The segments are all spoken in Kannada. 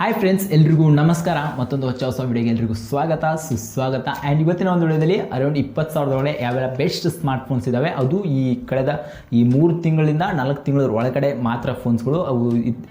ಹಾಯ್ ಫ್ರೆಂಡ್ಸ್ ಎಲ್ರಿಗೂ ನಮಸ್ಕಾರ. ಮತ್ತೊಂದು ಹೊಚ್ಚ ಹೊಸ ವಿಡಿಯೋಗೆ ಎಲ್ರಿಗೂ ಸ್ವಾಗತ, ಸುಸ್ವಾಗತ. ಆ್ಯಂಡ್ ಇವತ್ತಿನ ಒಂದು ವಿಡಿಯೋದಲ್ಲಿ ಅರೌಂಡ್ ಇಪ್ಪತ್ತು ಸಾವಿರದೊಳಗೆ ಯಾವೆಲ್ಲ ಬೆಸ್ಟ್ ಸ್ಮಾರ್ಟ್ ಫೋನ್ಸ್ ಇದ್ದಾವೆ ಅದು ಈ ಕಳೆದ ಈ ಮೂರು ತಿಂಗಳಿಂದ ನಾಲ್ಕು ತಿಂಗಳ ಒಳಗಡೆ ಮಾತ್ರ ಫೋನ್ಸ್ಗಳು ಅವು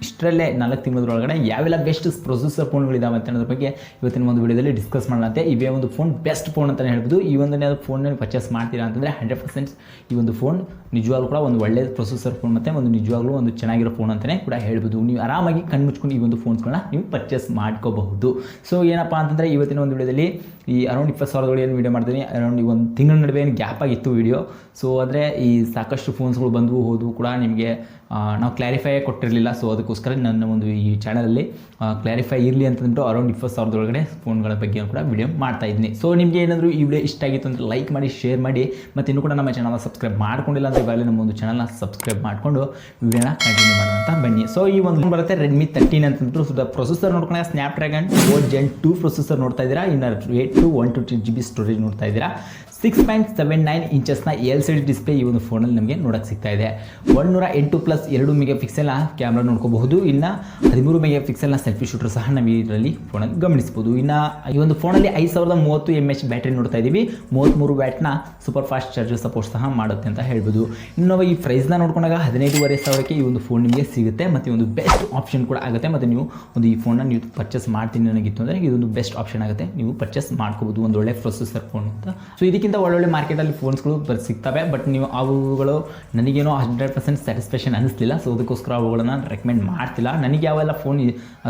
ಇಷ್ಟರಲ್ಲೇ ನಾಲ್ಕು ತಿಂಗಳ ಒಳಗಡೆ ಯಾವೆಲ್ಲ ಬೆಸ್ಟ್ ಪ್ರೊಸೆಸರ್ ಫೋನ್ಗಳಿದ್ದಾವೆ ಅಂತ ಅನ್ನೋದ್ರ ಬಗ್ಗೆ ಇವತ್ತಿನ ಒಂದು ವಿಡಿಯೋದಲ್ಲಿ ಡಿಸ್ಕಸ್ ಮಾಡಲಂತೆ ಇವೇ ಒಂದು ಫೋನ್ ಬೆಸ್ಟ್ ಫೋನ್ ಅಂತಲೇ ಹೇಳ್ಬೋದು. ಈ ಒಂದನೇ ಫೋನಲ್ಲಿ ಫೋನ್ ಪರ್ಚೇಸ್ ಮಾಡ್ತೀರಾ ಅಂತಂದರೆ ಹಂಡ್ರೆಡ್ ಪರ್ಸೆಂಟ್ ಈ ಒಂದು ಫೋನ್ ನಿಜವಾಗ್ಲೂ ಕೂಡ ಒಂದು ಒಳ್ಳೆಯ ಪ್ರೊಸೆಸರ್ ಫೋನ್ ಮತ್ತು ಒಂದು ನಿಜವಾಗ್ಲೂ ಒಂದು ಚೆನ್ನಾಗಿರೋ ಫೋನ್ ಅಂತಲೇ ಕೂಡ ಹೇಳ್ಬೋದು. ನೀವು ಆರಾಮಾಗಿ ಕಣ್ಮುಚ್ಕೊಂಡು ಈ ಒಂದು ಫೋನ್ಸ್ಗಳನ್ನ ನೀವು ಪರ್ಚೇಸ್ ಮಾಡ್ಕೋಬಹುದು. ಸೊ ಏನಪ್ಪ ಅಂತಂದರೆ ಇವತ್ತಿನ ಒಂದು ವಿಡಿಯೋದಲ್ಲಿ ಈ ಅರೌಂಡ್ ಇಪ್ಪತ್ತು ಸಾವಿರದೊಳಗೆ ಏನು ವೀಡಿಯೋ ಮಾಡ್ತೀನಿ ಅರೌಂಡ್ ಈ ಒಂದು ತಿಂಗಳ ನಡುವೆ ಏನು ಗ್ಯಾಪ್ ಆಗಿತ್ತು ವೀಡಿಯೋ ಸೊ ಆದರೆ ಈ ಸಾಕಷ್ಟು ಫೋನ್ಸ್ಗಳು ಬಂದವು ಹೋದವು ಕೂಡ ನಿಮಗೆ ನಾವು ಕ್ಲಾರಿಫೈ ಕೊಟ್ಟಿರಲಿಲ್ಲ. ಸೊ ಅದಕ್ಕೋಸ್ಕರ ನನ್ನ ಒಂದು ಈ ಚಾನಲಲ್ಲಿ ಕ್ಲಾರಿಫೈ ಇರಲಿ ಅಂತಂದ್ಬಿಟ್ಟು ಅರೌಂಡ್ ಇಪ್ಪತ್ತು ಸಾವಿರದೊಳಗಡೆ ಫೋನ್ಗಳ ಬಗ್ಗೆ ಕೂಡ ವಿಡಿಯೋ ಮಾಡ್ತಾ ಇದ್ದೀನಿ. ಸೊ ನಿಮಗೆ ಏನಾದರೂ ಈ ವಿಡಿಯೋ ಇಷ್ಟ ಆಗಿತ್ತು ಅಂದರೆ ಲೈಕ್ ಮಾಡಿ ಶೇರ್ ಮಾಡಿ, ಮತ್ತು ಇನ್ನೂ ಕೂಡ ನಮ್ಮ ಚಾನಲ್ನ ಸಬ್ಸ್ಕ್ರೈಬ್ ಮಾಡ್ಕೊಂಡಿಲ್ಲ ಅಂದರೆ ಇವಾಗಲೇ ನಮ್ಮ ಒಂದು ಚಾನಲ್ನ ಸಬ್ಸ್ಕ್ರೈಬ್ ಮಾಡಿಕೊಂಡು, ವಿಡಿಯೋನ ಕಂಟಿನ್ಯೂ ಮಾಡೋಣ ಬನ್ನಿ. ಸೊ ಈ ಒಂದು ಬರುತ್ತೆ ರೆಡ್ಮಿ ತರ್ಟೀನ್ ಅಂತಂದ್ಬಿಟ್ಟು ಪ್ರೊಸೆಸರ್ ನೋಡ್ಕೊಂಡ್ರೆ Snapdragon four gen two processor ನೋಡ್ತಾ ಇದ್ದೀರಾ? ಇನ್ನು eight to one twenty G B storage ನೋಡ್ತಾ ಇದ್ದೀರಾ? ಸಿಕ್ಸ್ ಪಾಯಿಂಟ್ ಸೆವೆನ್ ನೈನ್ ಇಂಚಸ್ನ ಎಲ್ ಸಿ ಡಿ ಡಿಸ್ಪ್ಲೇ ಈ ಒಂದು ಫೋನಲ್ಲಿ ನಮಗೆ ನೋಡೋಕ್ಕೆ ಸಿಗ್ತಾ ಇದೆ. ಒನ್ನೂರ ಎಂಟು ಪ್ಲಸ್ ಎರಡು ಮೆಗಾ ಪಿಕ್ಸೆಲ್ನ ಕ್ಯಾಮ್ರಾ ನೋಡ್ಕೋಬಹುದು. ಇನ್ನು ಹದಿಮೂರು ಮೆಗಾ ಪಿಕ್ಸೆಲ್ನ ಸೆಲ್ಫಿ ಶೂಟರ್ ಸಹ ನಾವು ಇದರಲ್ಲಿ ಫೋನಲ್ಲಿ ಗಮನಿಸ್ಬೋದು. ಇನ್ನು ಈ ಒಂದು ಫೋನಲ್ಲಿ ಐದು ಸಾವಿರದ ಮೂವತ್ತು ಎಂ ಎಚ್ ಬ್ಯಾಟ್ರಿ ನೋಡ್ತಾ ಇದ್ದೀವಿ ಮೂವತ್ತ್ಮೂರು ವ್ಯಾಟ್ನ ಸೂಪರ್ ಫಾಸ್ಟ್ ಚಾರ್ಜರ್ ಸಪೋರ್ಟ್ ಸಹ ಮಾಡುತ್ತೆ ಅಂತ ಹೇಳ್ಬೋದು. ಇನ್ನು ನಾವು ಈ ಪ್ರೈಸ್ನ ನೋಡ್ಕೊಂಡಾಗ ಹದಿನೈದುವರೆ ಸಾವಿರಕ್ಕೆ ಈ ಒಂದು ಫೋನ್ ನಿಮಗೆ ಸಿಗುತ್ತೆ. ಮತ್ತು ಒಂದು ಬೆಸ್ಟ್ ಆಪ್ಷನ್ ಕೂಡ ಆಗುತ್ತೆ. ಮತ್ತು ನೀವು ಒಂದು ಈ ಫೋನ್ನ ನೀವು ಪರ್ಚೇಸ್ ಮಾಡ್ತೀನಿ ನನಗಿತ್ತು ಅಂದರೆ ಇದೊಂದು ಬೆಸ್ಟ್ ಆಪ್ಷನ್ ಆಗುತ್ತೆ. ನೀವು ಪರ್ಚೇಸ್ ಮಾಡ್ಕೋಬೋದು ಒಂದು ಒಳ್ಳೆ ಪ್ರೊಸೆಸರ್ ಫೋನ್ ಅಂತ. ಸೊ ಇದಕ್ಕಿಂತ ಒಳ್ಳೊಳ್ಳೆ ಮಾರ್ಕೆಟಲ್ಲಿ ಫೋನ್ಸ್ಗಳು ಬರ್, ಸಿಗ್ತವೆ. ಬಟ್ ನೀವು ಅವುಗಳು ನನಗೇನು ಹಂಡ್ರೆಡ್ ಪರ್ಸೆಂಟ್ ಸ್ಯಾಟಿಸ್ಫ್ಯಾಕ್ಷನ್ ಅನಿಸ್ಲಿಲ್ಲ. ಸೊ ಅದಕ್ಕೋಸ್ಕರ ಅವುಗಳನ್ನು ರೆಕಮೆಂಡ್ ಮಾಡ್ತಿಲ್ಲ. ನನಗೆ ಯಾವೆಲ್ಲ ಫೋನ್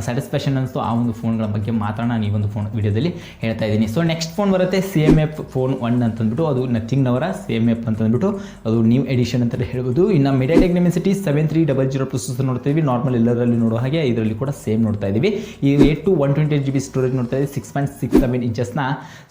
ಸ್ಯಾಟಿಸ್ಫ್ಯಾಕ್ಷನ್ ಅನಿಸ್ತು ಆ ಒಂದು ಫೋನ್ಗಳ ಬಗ್ಗೆ ಮಾತ್ರ ನಾನು ಈ ಒಂದು ಫೋನ್ ವಿಡಿಯೋದಲ್ಲಿ ಹೇಳ್ತಾ ಇದ್ದೀನಿ. ಸೊ ನೆಕ್ಸ್ಟ್ ಫೋನ್ ಬರುತ್ತೆ C M F phone one ಅಂತಂದ್ಬಿಟ್ಟು. ಅದು ನಥಿಂಗ್ನವರ ಸಿ ಎಂ ಎಫ್ ಅಂತಂದ್ಬಿಟ್ಟು. ಅದು ನ್ಯೂ ಎಡಿಷನ್ ಅಂತ ಹೇಳ್ಬೋದು. ಇನ್ನು MediaTek Dimensity seven three double zero processor ನೋಡ್ತೀವಿ ನಾರ್ಮಲ್ ಎಲ್ಲರಲ್ಲಿ ನೋಡೋ ಹಾಗೆ ಇದರಲ್ಲಿ ಕೂಡ ಸೇಮ್ ನೋಡ್ತಾ ಇದ್ದೀವಿ. ಈ eight to one twenty G B storage ನೋಡ್ತಾ ಇದ್ದೀವಿ. ಸಿಕ್ಸ್ ಪಾಯಿಂಟ್ ಸಿಕ್ಸ್ ಸೆವೆನ್ ಇಂಚಸ್ನ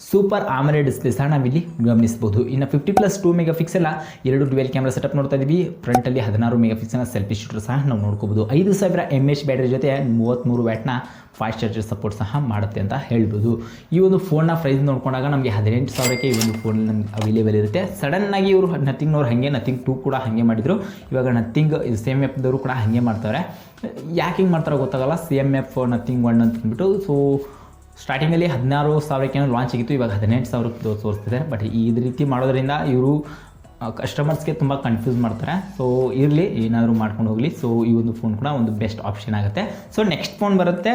ಸೂಪರ್ ಆಮರೆ ಡಿಸ್ಪ್ಲೇ ಸಹ ನಾವಿಲ್ಲಿ ಗಮನಿಸಬಹುದು. ಇನ್ನು fifty plus two megapixel ಎರಡು ಟ್ವೆಲ್ ಕ್ಯಾಮ್ರಾ ಸೆಟಪ್ ನೋಡ್ತಾ ಇದ್ದೀವಿ ಫ್ರಂಟಲ್ಲಿ ಹದಿನಾರು ಮೆಗಾ ಪಿಕ್ಸೆಲ್ನ ಸೆಲ್ಫಿ ಶೂಟರ್ ಸಹ ನಾವು ನೋಡ್ಕೋಬಹುದು. ಐದು ಸಾವಿರ ಎಂ ಎಚ್ ಬ್ಯಾಟ್ರಿ ಜೊತೆ ಮೂವತ್ತ್ಮೂರು ವ್ಯಾಟ್ನ ಫಾಸ್ಟ್ ಚಾರ್ಜರ್ ಸಪೋರ್ಟ್ ಸಹ ಮಾಡುತ್ತೆ ಅಂತ ಹೇಳ್ಬೋದು. ಈ ಒಂದು ಫೋನ್ನ ಪ್ರೈಸ್ ನೋಡ್ಕೊಂಡಾಗ ನಮಗೆ ಹದಿನೆಂಟು ಸಾವಿರಕ್ಕೆ ಈ ಒಂದು ಫೋನ್ ನಮ್ಗೆ ಅವೈಲೇಬಲ್ ಇರುತ್ತೆ. ಸಡನ್ನಾಗಿ ಇವರು ನಥಿಂಗ್ನವ್ರು ಹಾಗೆ ನಥಿಂಗ್ ಟೂ ಕೂಡ ಹಾಗೆ ಮಾಡಿದರು. ಇವಾಗ ನಥಿಂಗ್ ಸೇಮ್ ಎಪ್ದವರು ಕೂಡ ಹಾಗೆ ಮಾಡ್ತಾರೆ ಯಾಕೆ ಹಿಂಗೆ ಮಾಡ್ತಾರೋ ಗೊತ್ತಾಗಲ್ಲ. ಸೇಮ್ ಎಫ್ ನಥಿಂಗ್ ಒನ್ ಅಂತ ಅಂದ್ಬಿಟ್ಟು ಸೊ ಸ್ಟಾರ್ಟಿಂಗಲ್ಲಿ ಹದಿನಾರು ಸಾವಿರಕ್ಕೇನೋ ಲಾಂಚ್ ಆಗಿತ್ತು, ಇವಾಗ ಹದಿನೆಂಟು ಸಾವಿರಕ್ಕೆ ತೋರಿಸ್ತಿದೆ ಬಟ್ ಈ ರೀತಿ ಮಾಡೋದ್ರಿಂದ ಇವರು ಕಸ್ಟಮರ್ಸ್ಗೆ ತುಂಬ ಕನ್ಫ್ಯೂಸ್ ಮಾಡ್ತಾರೆ. ಸೊ ಇರಲಿ, ಏನಾದರೂ ಮಾಡ್ಕೊಂಡು ಹೋಗಲಿ. ಸೊ ಈ ಒಂದು ಫೋನ್ ಕೂಡ ಒಂದು ಬೆಸ್ಟ್ ಆಪ್ಷನ್ ಆಗುತ್ತೆ. ಸೊ ನೆಕ್ಸ್ಟ್ ಫೋನ್ ಬರುತ್ತೆ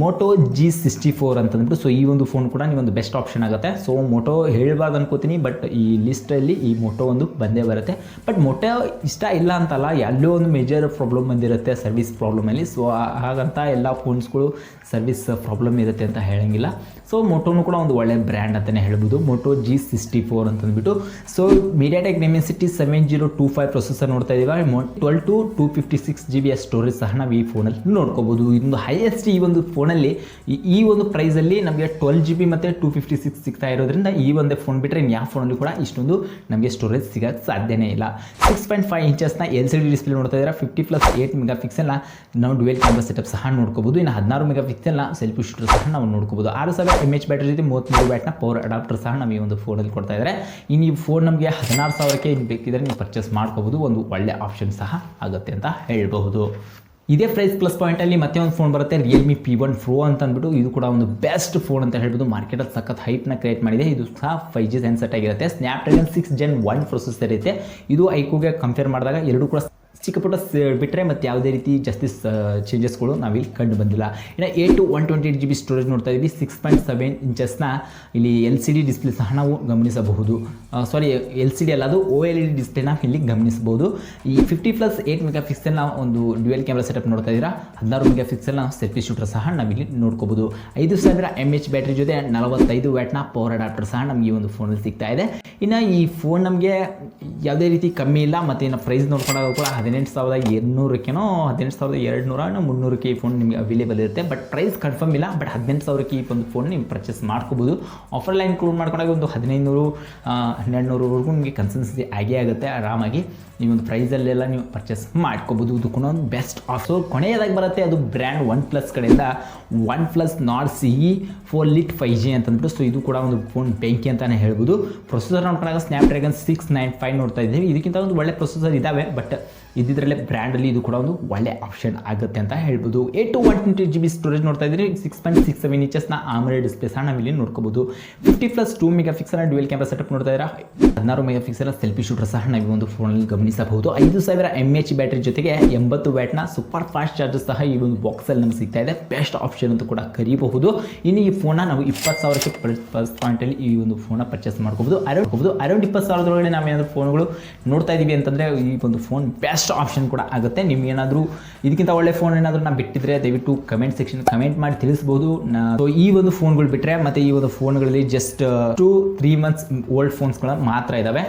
ಮೋಟೋ ಜಿ ಸಿಕ್ಸ್ಟಿ ಫೋರ್ ಅಂತಂದ್ಬಿಟ್ಟು ಸೊ ಈ ಒಂದು ಫೋನ್ ಕೂಡ ನೀವೊಂದು ಬೆಸ್ಟ್ ಆಪ್ಷನ್ ಆಗುತ್ತೆ. ಸೊ ಮೋಟೋ ಹೇಳಬಾರ್ದು ಅನ್ಕೋತೀನಿ ಬಟ್ ಈ ಲಿಸ್ಟಲ್ಲಿ ಈ ಮೋಟೋ ಒಂದು ಬಂದೇ ಬರುತ್ತೆ. ಬಟ್ ಮೊಟೋ ಇಷ್ಟ ಇಲ್ಲ ಅಂತಲ್ಲ ಎಲ್ಲೋ ಒಂದು ಮೇಜರ್ ಪ್ರಾಬ್ಲಮ್ ಬಂದಿರುತ್ತೆ ಸರ್ವಿಸ್ ಪ್ರಾಬ್ಲಮಲ್ಲಿ ಸೊ ಹಾಗಂತ ಎಲ್ಲ ಫೋನ್ಸ್ಗಳು ಸರ್ವಿಸ್ ಪ್ರಾಬ್ಲಮ್ ಇರುತ್ತೆ ಅಂತ ಹೇಳಂಗಿಲ್ಲ. ಸೊ ಮೋಟೋನು ಕೂಡ ಒಂದು ಒಳ್ಳೆ ಬ್ರ್ಯಾಂಡ್ ಅಂತಲೇ ಹೇಳ್ಬೋದು. ಮೋಟೋ ಜಿ ಸಿಕ್ಸ್ಟಿ ಫೋರ್ ಅಂತಂದ್ಬಿಟ್ಟು. So MediaTek city seven zero two five processor ನೋಡ್ತಾ ಇದ್ದೀವಿ twelve to two fifty six G B storage ಸಹ ನಾವು ಈ ಫೋನಲ್ಲಿ ನೋಡ್ಕೋಬೋದು. ಇದೊಂದು ಹೈಯೆಸ್ಟ್ ಈ ಒಂದು ಫೋನಲ್ಲಿ ಈ- ಒಂದು ಪ್ರೈಸಲ್ಲಿ ನಮಗೆ ಟ್ವೆಲ್ ಜಿ ಬಿ ಮತ್ತು ಟೂ ಫಿಫ್ಟಿ ಸಿಕ್ಸ್ ಸಿಗ್ತಾ ಇರೋದ್ರಿಂದ ಈ ಒಂದೇ ಫೋನ್ ಬಿಟ್ಟರೆ ಯಾವ ಫೋನಲ್ಲಿ ಕೂಡ ಇಷ್ಟೊಂದು ನಮಗೆ ಸ್ಟೋರೇಜ್ ಸಿಗೋಕ್ಕೆ ಸಾಧ್ಯನೇ ಇಲ್ಲ. ಸಿಕ್ಸ್ ಪಾಯಿಂಟ್ ಫೈವ್ ಇಂಚಸ್ನ ಎಲ್ ಸಿ ಡಿ ಡಿಸ್ಪ್ಲೇ ನೋಡ್ತಾ ಇದ್ದಾರೆ ಫಿಫ್ಟಿ ಪ್ಲಸ್ ಏಯ್ಟ್ ಮೆಗಾ ಪಿಕ್ಸೆಲ್ನ ನಾವು ಡುವೆಲ್ ಕ್ಯಾಮ್ರಾ ಸೆಟಪ್ ಸಹ ನೋಡ್ಕೋಬೋದು. ಇನ್ನು ಹದಿನಾರು ಮೆಗಾ ಪಿಕ್ಸೆಲ್ನ ಸೆಲ್ಫಿ ಶೂಟರ್ ಸಹ ನಾವು ನೋಡ್ಕೋಬೋದು. ಆರು ಸಾವಿರ ಎಂ ಎಚ್ ಬ್ಯಾಟ್ರಿ ಜೊತೆ ಮೂವತ್ತ್ಮೂರು ಬ್ಯಾಟ್ನ ಪವರ್ ಅಡಾಪ್ಟರ್ ಸಹ ನಾವು ಈ ಒಂದು ಫೋನಲ್ಲಿ ಕೊಡ್ತಾ ಇದ್ದಾರೆ. ಇನ್ನು ಈ ಫೋನ್ ನಮಗೆ ಹದಿನಾರು ಸಾವಿರಕ್ಕೆ ಇನ್ನು ಬೇಕಿದ್ರೆ ನೀವು ಪರ್ಚೇಸ್ ಮಾಡ್ಕೋಬೋದು. ಒಂದು ಒಳ್ಳೆ ಆಪ್ಷನ್ ಸಹ ಆಗುತ್ತೆ ಅಂತ ಹೇಳ್ಬಹುದು. ಇದೇ ಪ್ರೈಸ್ ಪ್ಲಸ್ ಪಾಯಿಂಟಲ್ಲಿ ಮತ್ತೆ ಒಂದು ಫೋನ್ ಬರುತ್ತೆ ರಿಯಲ್ಮಿ ಪಿ ಒನ್ ಪ್ರೋ ಅಂತ ಅಂದ್ಬಿಟ್ಟು ಇದು ಕೂಡ ಒಂದು ಬೆಸ್ಟ್ ಫೋನ್ ಅಂತ ಹೇಳ್ಬೋದು. ಮಾರ್ಕೆಟಲ್ಲಿ ಸಖತ್ ಹೈಪ್ನ ಕ್ರಿಯೇಟ್ ಮಾಡಿದೆ. ಇದು ಸಹ ಫೈವ್ ಜಿ ಸೆನ್ಸೆಟ್ ಆಗಿರುತ್ತೆ. Snapdragon six gen one processor ಇರುತ್ತೆ ಇದು ಐಕೋಗೆ ಕಂಪೇರ್ ಮಾಡಿದಾಗ ಎರಡು ಕೂಡ ಚಿಕ್ಕ ಪುಟ್ಟ ಬಿಟ್ಟರೆ ಮತ್ತು ಯಾವುದೇ ರೀತಿ ಜಾಸ್ತಿ ಚೇಂಜಸ್ಗಳು ನಾವಿಲ್ಲಿ ಕಂಡು ಬಂದಿಲ್ಲ. ಇನ್ನು eight to one twenty eight G B storage ನೋಡ್ತಾ ಇದ್ದೀವಿ ಸಿಕ್ಸ್ ಪಾಯಿಂಟ್ ಸೆವೆನ್ ಇಂಚಸ್ನ ಇಲ್ಲಿ ಎಲ್ ಸಿ ಡಿ ಡಿಸ್ಪ್ಲೇ ಸಹ ನಾವು ಗಮನಿಸಬಹುದು. ಸಾರಿ ಎಲ್ ಸಿ ಡಿ ಅಲ್ಲ, ಅದು ಓ ಎಲ್ ಇ ಡಿ ಡಿಸ್ಪ್ಲೇನ ಇಲ್ಲಿ ಗಮನಿಸಬಹುದು. ಈ ಫಿಫ್ಟಿ ಪ್ಲಸ್ ಏಯ್ಟ್ ಮೆಗಾ ಪಿಕ್ಸೆಲ್ನ ಒಂದು ಡ್ಯುವೆಲ್ ಕ್ಯಾಮ್ರಾ ಸೆಟಪ್ ನೋಡ್ತಾ ಇದ್ದೀರಾ? ಹದಿನಾರು ಮೆಗಾ ಪಿಕ್ಸೆಲ್ನ ಸೆಲ್ಫಿ ಶೂಟರ್ ಸಹ ನಾವಿಲ್ಲಿ ನೋಡ್ಕೋಬಹುದು. ಐದು ಸಾವಿರ ಎಂ ಎಚ್ ಬ್ಯಾಟ್ರಿ ಜೊತೆ ನಲವತ್ತೈದು ವ್ಯಾಟ್ನ ಪವರ್ ಅಡಾಪ್ಟರ್ ಸಹ ನಮಗೆ ಒಂದು ಫೋನಲ್ಲಿ ಸಿಗ್ತಾ ಇದೆ. ಇನ್ನು ಈ ಫೋನ್ ನಮಗೆ ಯಾವುದೇ ರೀತಿ ಕಮ್ಮಿ ಇಲ್ಲ ಮತ್ತು ಇನ್ನು ಪ್ರೈಸ್ ನೋಡ್ಕೊಂಡಾಗ ಕೂಡ ಹದಿನೆಂಟು ಸಾವಿರದ ಎರಡುನೂರಕ್ಕೇನೋ ಹದಿನೆಂಟು ಸಾವಿರದ ಎರಡು ನೂರ ಮುನ್ನೂರಕ್ಕೆ ಈ ಫೋನ್ ನಿಮಗೆ ಅವೈಲೇಬಲ್ ಇರುತ್ತೆ. ಬಟ್ ಪ್ರೈಸ್ ಕನ್ಫರ್ಮ್ ಇಲ್ಲ. ಬಟ್ ಹದಿನೆಂಟು ಸಾವಿರಕ್ಕೆ ಈ ಒಂದು ಫೋನ್ ನೀವು ಪರ್ಚೇಸ್ ಮಾಡ್ಕೋಬೋದು. ಆಫರ್ ಲೈನ್ ಕ್ಲೂಡ್ ಮಾಡ್ಕೊಂಡಾಗ ಒಂದು ಹದಿನೈದು ನೂರು ಹನ್ನೆರಡು ನೂರವರೆಗೂ ನಿಮಗೆ ಕನ್ಸನ್ಸಿ ಆಗೇ ಆಗುತ್ತೆ. ಆರಾಮಾಗಿ ಈ ಒಂದು ಪ್ರೈಸಲ್ಲೆಲ್ಲ ನೀವು ಪರ್ಚೇಸ್ ಮಾಡ್ಕೋಬೋದು. ಇದು ಕೂಡ ಒಂದು ಬೆಸ್ಟ್ ಆಫರ್ ಕೊನೆಯದಾಗಿ ಬರುತ್ತೆ ಅದು ಬ್ರ್ಯಾಂಡ್ ಒನ್ ಪ್ಲಸ್ ಕಡೆಯಿಂದ OnePlus Nord C E four Lite five G ಅಂತಂದ್ಬಿಟ್ಟು. ಸೊ ಇದು ಕೂಡ ಒಂದು ಫೋನ್ ಬೆಂಕಿ ಅಂತಲೇ ಹೇಳ್ಬೋದು. ಪ್ರೊಸೆಸರ್ ನೋಡ್ಕೊಂಡಾಗ Snapdragon six nine five ನೋಡ್ತಾ ಇದ್ದೀವಿ. ಇದಕ್ಕಿಂತ ಒಂದು ಒಳ್ಳೆ ಪ್ರೊಸೆಸರ್ ಇದ್ದಾವೆ ಬಟ್ ಇದ್ದಿದ್ರಲ್ಲೇ ಬ್ರ್ಯಾಂಡಲ್ಲಿ ಇದು ಕೂಡ ಒಂದು ಒಳ್ಳೆ ಆಪ್ಷನ್ ಆಗುತ್ತೆ ಅಂತ ಹೇಳ್ಬೋದು. Eight two one twenty G B storage ನೋಡ್ತಾ ಇದ್ರೆ ಸಿಕ್ಸ್ ಪಾಯಿಂಟ್ ಸಿಕ್ಸ್ ಸೆವೆನ್ ಇಂಚಸ್ನ ಆಮರೆ ಡಿಸ್ಪ್ಲೇ ಸಹ ನಾವಿಲ್ಲಿ ನೋಡ್ಕೋಬಹುದು fifty plus two mega pixel dual camera setup ನೋಡ್ತಾ ಇದ್ರೆ ಹದಿನಾರು ಮೆಗಾ ಪಿಕ್ಸಲ್ ಸೆಲ್ಫಿ ಶೂಟರ್ ಸಹ ನಾವು ಒಂದು ಫೋನಲ್ಲಿ ಗಮನಿಸಬಹುದು. ಐದು ಸಾವಿರ ಎಂ ಎಚ್ ಬ್ಯಾಟ್ರಿ ಜೊತೆಗೆ ಎಂಬತ್ತು ವ್ಯಾಟ್ನ ಸೂಪರ್ ಫಾಸ್ಟ್ ಚಾರ್ಜರ್ ಸಹ ಈ ಒಂದು ಬಾಕ್ಸಲ್ಲಿ ನಮ್ಗೆ ಸಿಗ್ತಾ ಇದೆ. ಬೆಸ್ಟ್ ಆಪ್ಷನ್ ಅಂತ ಕೂಡ ಕರೀಬಹುದು. ಇನ್ನು ಈ ಫೋನ್ನ ನಾವು ಇಪ್ಪತ್ತು ಸಾವಿರಕ್ಕೆ ಪಾಯಿಂಟ್ ಪಾಯಿಂಟಲ್ಲಿ ಈ ಒಂದು ಫೋನ ಪರ್ಚೇಸ್ ಮಾಡ್ಕೋಬಹುದು ಅರೌಂಡ್ ಅರೌಂಡ್ ಇಪ್ಪತ್ತು ಸಾವಿರದೊಳಗಡೆ ನಾವು ಏನಾದರೂ ಫೋನ್ಗಳು ನೋಡ್ತಾ ಇದ್ದೀವಿ ಅಂತಂದರೆ ಈ ಒಂದು ಫೋನ್ ಬೆಸ್ಟ್ ಆಪ್ಷನ್ ಕೂಡ ಆಗುತ್ತೆ. ನಿಮ್ಗೆ ಏನಾದರೂ ಇದಕ್ಕಿಂತ ಒಳ್ಳೆ ಫೋನ್ ಏನಾದರೂ ನಾವು ಬಿಟ್ಟಿದ್ರೆ ದಯವಿಟ್ಟು ಕಮೆಂಟ್ ಸೆಕ್ಷನ್ ಕಮೆಂಟ್ ಮಾಡಿ ತಿಳಿಸ್ಬೋದು. ಸೊ ಈ ಒಂದು ಫೋನ್ಗಳು ಬಿಟ್ಟರೆ ಮತ್ತು ಈ ಒಂದು ಫೋನ್ಗಳಲ್ಲಿ just two three months old ಫೋನ್ಸ್ಗಳು ಮಾತ್ರ ಇದ್ದಾವೆ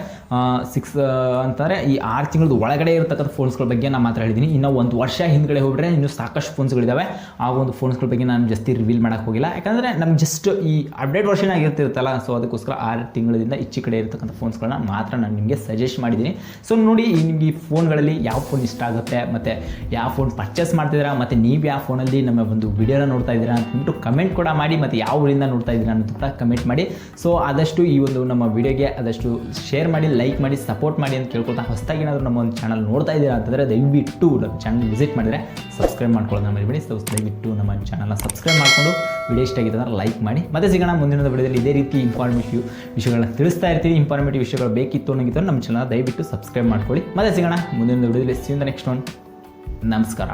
ಸಿಕ್ಸ್ ಅಂತಾರೆ. ಈ ಆರು ತಿಂಗಳದ ಒಳಗಡೆ ಇರತಕ್ಕಂಥ ಫೋನ್ಸ್ಗಳ ಬಗ್ಗೆ ನಾನು ಮಾತ್ರ ಹೇಳಿದ್ದೀನಿ ಇನ್ನೂ ಒಂದು ವರ್ಷ ಹಿಂದ್ಗಡೆ ಹೋಗ್ಬಿಟ್ರೆ ಇನ್ನೂ ಸಾಕಷ್ಟು ಫೋನ್ಸ್ಗಳಿದ್ದಾವೆ ಆ ಒಂದು ಫೋನ್ಸ್ಗಳ ಬಗ್ಗೆ ನಾನು ಜಾಸ್ತಿ ರಿವೀಲ್ ಮಾಡೋಕ್ಕೆ ಹೋಗಿಲ್ಲ. ಯಾಕಂದರೆ ನಮ್ಗೆ ಜಸ್ಟ್ ಈ ಅಪ್ಡೇಟ್ ವರ್ಷನ್ ಆಗಿರ್ತಿರುತ್ತಲ್ಲ ಸೊ ಅದಕ್ಕೋಸ್ಕರ ಆರು ತಿಂಗಳಿಂದ ಇಚ್ಚಿ ಕಡೆ ಇರತಕ್ಕಂಥ ಫೋನ್ಸ್ಗಳನ್ನ ಮಾತ್ರ ನಾನು ನಿಮಗೆ ಸಜೆಸ್ಟ್ ಮಾಡಿದ್ದೀನಿ. ಸೊ ನೋಡಿ ನಿಮಗೆ ಈ ಫೋನ್ಗಳಲ್ಲಿ ಯಾವ ಫೋನ್ ಇಷ್ಟ ಆಗುತ್ತೆ, ಮತ್ತು ಯಾವ ಫೋನ್ ಪರ್ಚೇಸ್ ಮಾಡ್ತಿದ್ದೀರಾ, ಮತ್ತು ನೀವು ಯಾವ ಫೋನಲ್ಲಿ ನಮ್ಮ ಒಂದು ವಿಡಿಯೋನ ನೋಡ್ತಾ ಇದ್ದೀರಾ ಅಂತಂದ್ಬಿಟ್ಟು ಕಮೆಂಟ್ ಕೂಡ ಮಾಡಿ, ಮತ್ತು ಯಾವ ಊರಿಂದ ನೋಡ್ತಾ ಇದ್ದೀರಾ ಅನ್ನೋದು ಕೂಡ ಕಮೆಂಟ್ ಮಾಡಿ. ಸೊ ಆದಷ್ಟು ಈ ಒಂದು ನಮ್ಮ ವಿಡಿಯೋಗೆ ಆದಷ್ಟು ಶೇರ್ ಮಾಡಿ ಲೈಕ್ ಮಾಡಿ ಸಪೋರ್ಟ್ ಮಾಡಿ ಅಂತ ಕೇಳ್ಕೊಳ್ತಾ ಹೊಸದಾಗಿ ಏನಾದರೂ ನಮ್ಮ ಒಂದು ಚಾನಲ್ ನೋಡ್ತಾ ಇದ್ದೀರಾ ಅಂತಂದರೆ ದಯವಿಟ್ಟು ನಮ್ಮ ಚಾನಲ್ ವಿಸಿಟ್ ಮಾಡಿದರೆ ಸಬ್ಸ್ಕ್ರೈಬ್ ಮಾಡ್ಕೊಳ್ಳೋದು ಮರಿಬೇಡಿ ಸೊ ದಯವಿಟ್ಟು ನಮ್ಮ ಚಾನಲ್ನ ಸಬ್ಸ್ಕ್ರೈಬ್ ಮಾಡಿಕೊಂಡು ವಿಡಿಯೋ ಇಷ್ಟ ಆಗಿದೆ ಅಂದರೆ ಲೈಕ್ ಮಾಡಿ. ಮತ್ತೆ ಸಿಗೋಣ ಮುಂದಿನ ವಿಡಿಯೋದಲ್ಲಿ ಇದೇ ರೀತಿ ಇಂಫಾರ್ಮೇಟಿವ್ ವಿಷಯಗಳನ್ನ ತಿಳಿಸ್ತಾ ಇರ್ತೀವಿ ಇಂಫಾರ್ಮೇಟಿವ್ ವಿಷಯಗಳು ಬೇಕಿತ್ತು ಅನ್ನೋಗಿತ್ತು ನಮ್ಮ ಚಾನಲ್ ದಯವಿಟ್ಟು ಸಬ್ಸ್ಕ್ರೈಬ್ ಮಾಡ್ಕೊಳ್ಳಿ. ಮತ್ತೆ ಸಿಗೋಣ ಮುಂದಿನ ವಿಡಿಯೋದಲ್ಲಿ. ಸಿಂದ ನೆಕ್ಸ್ಟ್ ಒನ್ ನಮಸ್ಕಾರ.